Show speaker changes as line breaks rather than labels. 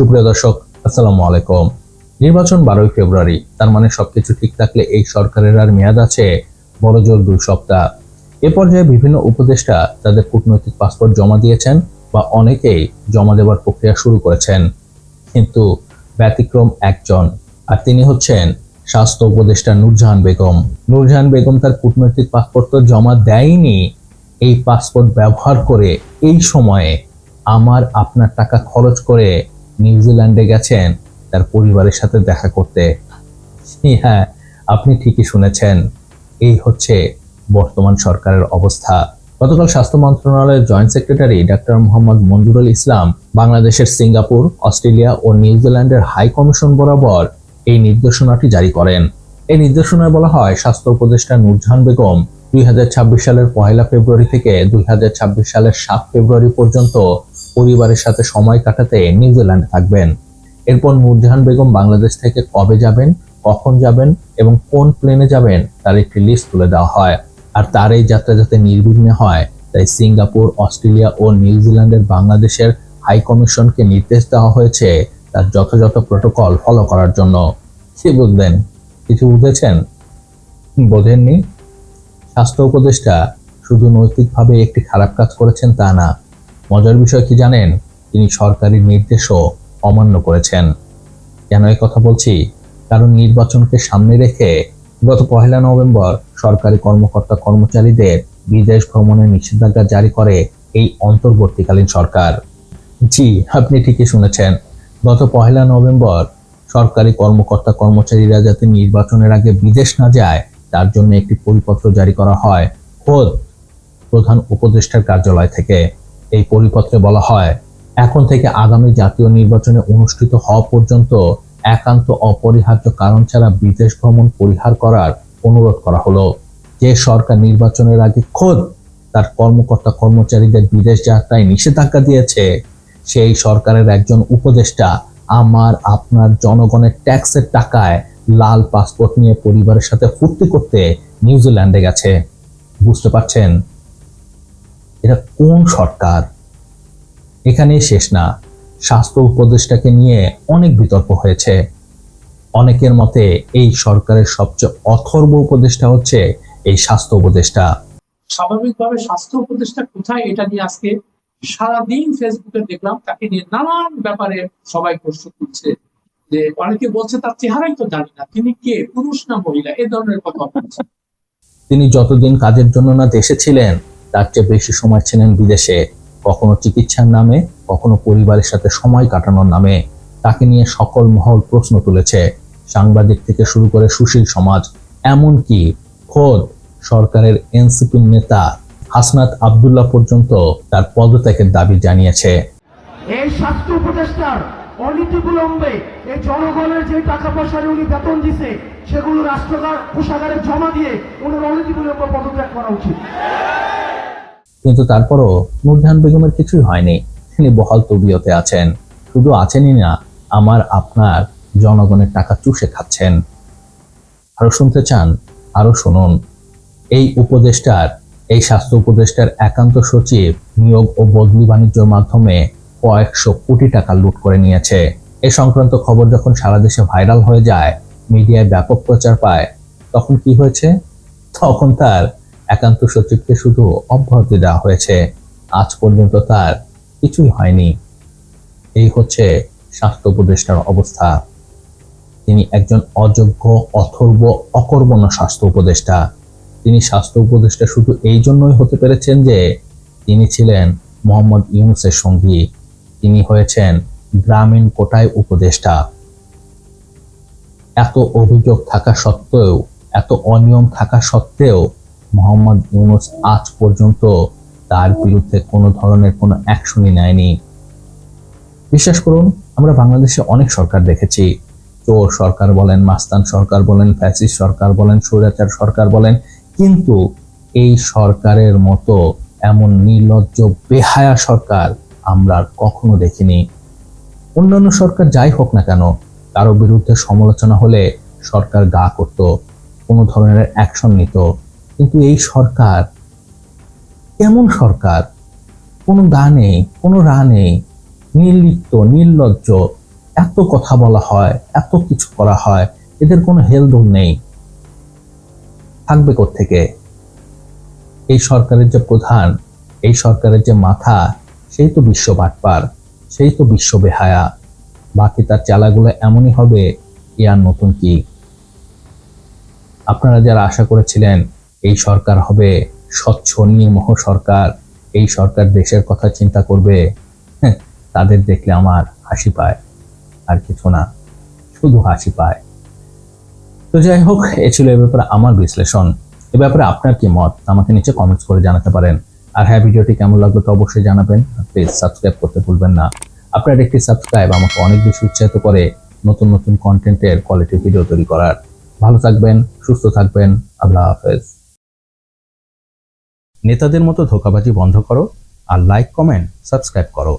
সুপ্রিয় দর্শক, আসসালামু আলাইকুম। নির্বাচন বারোই ফেব্রুয়ারি, তার মানে সবকিছু ঠিক থাকলে এই সরকারের আর মেয়াদ আছে বড় জোর দুই সপ্তাহ। এ পর্যায়ে বিভিন্ন উপদেষ্টা তাদের কূটনৈতিক পাসপোর্ট জমা দিয়েছেন বা অনেকেই জমা দেওয়ার প্রক্রিয়া শুরু করেছেন। কিন্তু ব্যতিক্রম একজন, আর তিনি হচ্ছেন স্বাস্থ্য উপদেষ্টা নূরজাহান বেগম। নূরজাহান বেগম তার কূটনৈতিক পাসপোর্ট তো জমা দেয়নি। এই পাসপোর্ট ব্যবহার করে এই সময়ে আমার আপনার টাকা খরচ করে নিউজিল্যান্ডে গেছেন, তার পরিবারের সাথে দেখা করতে। হ্যাঁ আপনি ঠিকই শুনেছেন। এই হচ্ছে বর্তমান সরকারের অবস্থা। গতকাল স্বাস্থ্য মন্ত্রণালয়ের joint secretary doctor Mohammad Manjurul Islam বাংলাদেশের সিঙ্গাপুর, অস্ট্রেলিয়া ও নিউজিল্যান্ডের হাই কমিশন বরাবর এই নির্দেশনাটি জারি করেন। এই নির্দেশনায় বলা হয়, স্বাস্থ্য উপদেষ্টা নূরজাহান বেগম দুই হাজার ছাব্বিশ সালের পয়লা ফেব্রুয়ারি থেকে দুই হাজার ছাব্বিশ সালের সাত ফেব্রুয়ারি পর্যন্ত পরিবারের সাথে সময় কাটাতে নিউজিল্যান্ডে থাকবেন। এরপর নূরজাহান বেগম বাংলাদেশ থেকে কবে যাবেন, কখন যাবেন এবং কোন প্লেনে যাবেন তার একটি লিস্ট তুলে দেওয়া হয়। আর তার এই যাত্রা যাতে নির্বিঘ্নে হয়, তাই সিঙ্গাপুর, অস্ট্রেলিয়া ও নিউজিল্যান্ডের বাংলাদেশের হাই কমিশনকে নির্দেশ দেওয়া হয়েছে তার যথাযথ প্রোটোকল ফলো করার জন্য। কি বুঝলেন? কিছু বুঝেছেন? বোঝেননি? স্বাস্থ্য উপদেষ্টা শুধু নৈতিকভাবে একটি খারাপ কাজ করেছেন তা না মজার বিষয় কি জানেন? তিনি সরকারি নির্দেশও অমান্য করেছেন। কেন এই কথা বলছি? কারণ নির্বাচনকে সামনে রেখে গত পহেলা নভেম্বর সরকারি কর্মকর্তা কর্মচারীদের বিদেশ ভ্রমণের নিষেধাজ্ঞা জারি করে এই অন্তর্বর্তীকালীন সরকার। জি, আপনি ঠিকই শুনেছেন। গত পহেলা নভেম্বর সরকারি কর্মকর্তা কর্মচারীরা যাতে নির্বাচনের আগে বিদেশ না যায়, তার জন্য একটি পরিপত্র জারি করা হয় খোদ প্রধান উপদেষ্টার কার্যালয় থেকে। এই পরিপত্রে বলা হয়, এখন থেকে আগামী জাতীয় নির্বাচনে অনুষ্ঠিত হওয়া পর্যন্ত একান্ত অপরিহার্য কারণ ছাড়া বিদেশ ভ্রমণ পরিহার করার অনুরোধ করা হলো। যে সরকার নির্বাচনের আগে খোদ তার কর্মকর্তা কর্মচারীদের বিদেশ যাত্রায় নিষেধাজ্ঞা দিয়েছে, সেই সরকারের একজন উপদেষ্টা আমার আপনার জনগণের ট্যাক্সের টাকায় লাল পাসপোর্ট নিয়ে পরিবারের সাথে ফুর্তি করতে নিউজিল্যান্ডে গেছে। বুঝতে পারছেন? এটা কোন সরকার? এখানেই শেষ না। স্বাস্থ্য উপদেষ্টাকে নিয়ে অনেক বিতর্ক হয়েছে। অনেকের মতে এই সরকারের সবচেয়ে অথর্ব উপদেষ্টা হচ্ছে এই স্বাস্থ্য উপদেষ্টা।
স্বাভাবিকভাবে স্বাস্থ্য উপদেষ্টা কোথায় এটা নিয়ে আজকে সারাদিন ফেসবুকে দেখলাম তাকে নিয়ে নানান ব্যাপারে সবাই প্রশ্ন করছে। যে অনেকে বলছে তার চেহারাই তো জানি না তিনি কে? পুরুষ না মহিলা? এ ধরনের কথা বলছে।
তিনি যতদিন কাজের জন্য না দেশে ছিলেন তার চেয়ে বেশি সময় ছিলেন বিদেশে, কখনো চিকিৎসার নামে, কখনো পরিবারের সাথে সময় কাটানোর নামে। তাকে নিয়ে সকল মহল প্রশ্ন তুলেছে। সাংবাদিক থেকে শুরু করে সুশীল সমাজ, এমনকি খোদ সরকারের এনসিপি নেতা হাসনাত আবদুল্লাহ পর্যন্ত তার পদত্যাগের দাবি জানিয়েছে।
এই স্বাস্থ্য উপদেষ্টার অনীতিবিলম্বে এই জনগণের যে টাকা পয়সা উনি বেতন দিছে, সেগুলো রাষ্ট্রকার কোষাগারে জমা দিয়ে ওনার অনীতিবিলম্বে পদত্যাগ করা উচিত।
কিন্তু তারপরও নূরজাহান বেগমের কিছুই হয়নি। তিনি বহাল তবিয়তে আছেন। শুধু আছেনই না, আমার, আপনার জনগণের টাকা চুষে খাচ্ছেন। আরও শুনতে চান, আরও শুনুন। এই উপদেষ্টার, এই স্বাস্থ্য উপদেষ্টার একান্ত সচিব নিয়োগ ও বদলি বাণিজ্যের মাধ্যমে কয়েকশো কোটি টাকা লুট করে নিয়েছে। এ সংক্রান্ত খবর যখন সারা দেশে ভাইরাল হয়ে যায়, মিডিয়ায় ব্যাপক প্রচার পায়, তখন কি হয়েছে? তখন তার একান্ত সচিবকে শুধু অব্যাহতি দেওয়া হয়েছে। আজ পর্যন্ত তার কিছুই হয়নি। এই হচ্ছে স্বাস্থ্য উপদেষ্টার অবস্থা। তিনি একজন অযোগ্য, অথর্ব, অকর্মণ্য স্বাস্থ্য উপদেষ্টা। তিনি স্বাস্থ্য উপদেষ্টা শুধু এই জন্যই হতে পেরেছেন যে তিনি ছিলেন মোহাম্মদ ইউনুসের সঙ্গী। তিনি হয়েছেন গ্রামীণ কোটায় উপদেষ্টা। এত অভিযোগ থাকা সত্ত্বেও, এত অনিয়ম থাকা সত্ত্বেও মোহাম্মদ ইউনুস আজ পর্যন্ত তার বিরুদ্ধে কোনো ধরনের কোনো অ্যাকশনই নেয়নি। বিশ্বাস করুন, আমরা বাংলাদেশে অনেক সরকার দেখেছি। চোর সরকার বলেন, মাস্তান সরকার বলেন ফ্যাসিস সরকার বলেন, স্বৈরাচার সরকার বলেন, কিন্তু এই সরকারের মতো এমন নির্লজ্জ, বেহায়া সরকার আমরা কখনো দেখিনি। অন্যান্য সরকার যাই হোক না কেন, কারও বিরুদ্ধে সমালোচনা হলে সরকার গা করত, কোনো ধরনের অ্যাকশন নিত। কিন্তু এই সরকার, কেমন সরকার? কোনো গা নেই, কোনো রা নেই, নির্লিপ্ত, নির্লজ্জ, এত কথা বলা হয়, এত কিছু করা হয়, এদের কোনো হেলদোল নেই। থাকবে থেকে এই সরকারের যে প্রধান, এই সরকারের যে মাথা, সেই তো বিশ্ব বাটপার, সেই তো বিশ্ব বেহায়া। বাকি তার চালাগুলো এমনই হবে আর নতুন কি? আপনারা যারা আশা করেছিলেন এই সরকার হবে স্বচ্ছ নির্মোহ সরকার। এই সরকার দেশের কথা চিন্তা করবে। হ্যাঁ, তাদের দেখলে আমার হাসি পায়। আর কিছু না শুধু হাসি পায়। তো যাই হোক এ ছিল এ ব্যাপারে আমার বিশ্লেষণ। এ ব্যাপারে আপনার কি মত? আমাকে নিচে কমেন্টস করে জানাতে পারেন। আর হ্যাঁ ভিডিওটি কেমন লাগল তো অবশ্যই জানাবেন। প্লিজ সাবস্ক্রাইব করতে ভুলবেন না। আপনার একটি সাবস্ক্রাইব আমাকে অনেক বেশি উৎসাহিত করে নতুন নতুন কন্টেন্টের কোয়ালিটি ভিডিও তৈরি করার। ভালো থাকবেন সুস্থ থাকবেন। আল্লাহ হাফেজ। নেতাদের মতো ধোকাবাজি বন্ধ করো আর লাইক কমেন্ট সাবস্ক্রাইব করো।